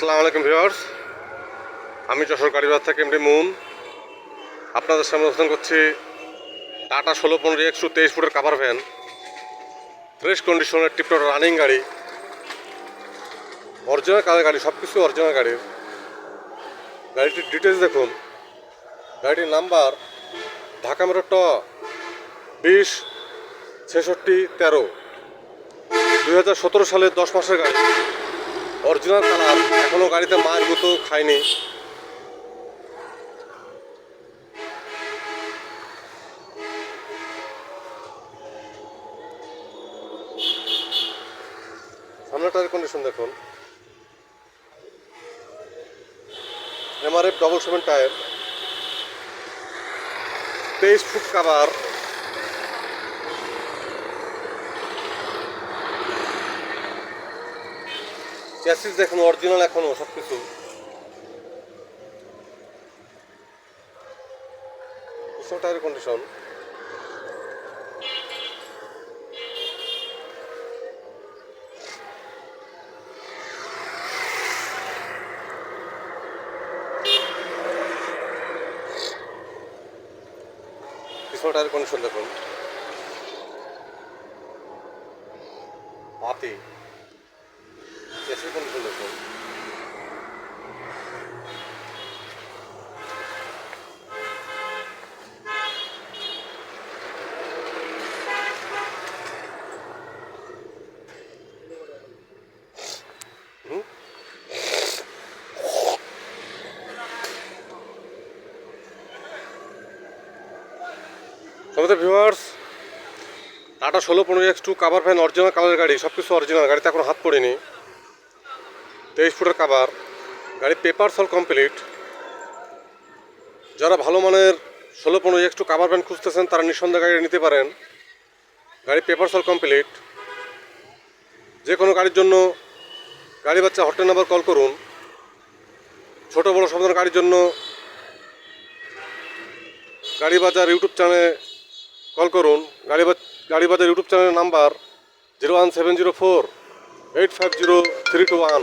আসসালামু আলাইকুম ভিউয়ার্স। আমি যশোর গাড়িবাজার থেকে এমডি মুন। আপনাদের সামনে অবস্থান করছি টাটা ষোলো পনেরো একশো তেইশ ফুটের কাভার ভ্যান ফ্রেশ কন্ডিশনের টিপটপ রানিং গাড়ি। অরিজিনাল কালার গাড়ি? সব কিছু অরিজিনাল গাড়ির। গাড়িটির ডিটেলস দেখুন। গাড়িটির নাম্বার ঢাকা মেরো ট বিশ ছেষট্টি তেরো। দুই সালের দশ মাসের গাড়ি। অরিজিনাল কালার এখনও গাড়িতে মাছ মতো খায়নি। সামনের টায়ার কন্ডিশন দেখুন এমআরএফ ডবল সেভেন টায়ার তেইশ ফুট কাভার চ্যাসিস দেখুন অরিজিনাল এখনও সব কিছু টায়ারের কন্ডিশন কন্ডিশন দেখুন। হাতি দেখুন ভিউয়ার্স টাটা ষোলো পনেরো X two cover van original কালারের গাড়ি সব কিছু অরিজিনাল গাড়িতে এখন হাত পড়েনি। তেইশ ফুটের কাভার গাড়ি পেপার সল কমপ্লিট যারা ভালো মানের ষোলো পনেরো একটু টু কাভার ফ্যান খুঁজতেছেন, তারা নিঃসন্দেহে গাড়ি নিতে পারেন। গাড়ি পেপার সল কমপ্লিট যে কোনো গাড়ির জন্য গাড়ি বাচ্চা হটলাইন নাম্বার কল করুন। ছোট বড় সব ধরনের গাড়ির জন্য গাড়ি বাজার ইউটিউব চ্যানেলে কল করুন। গাড়ি গাড়ি বাজার ইউটিউব চ্যানেলের number zero one seven zero four eight five zero three two one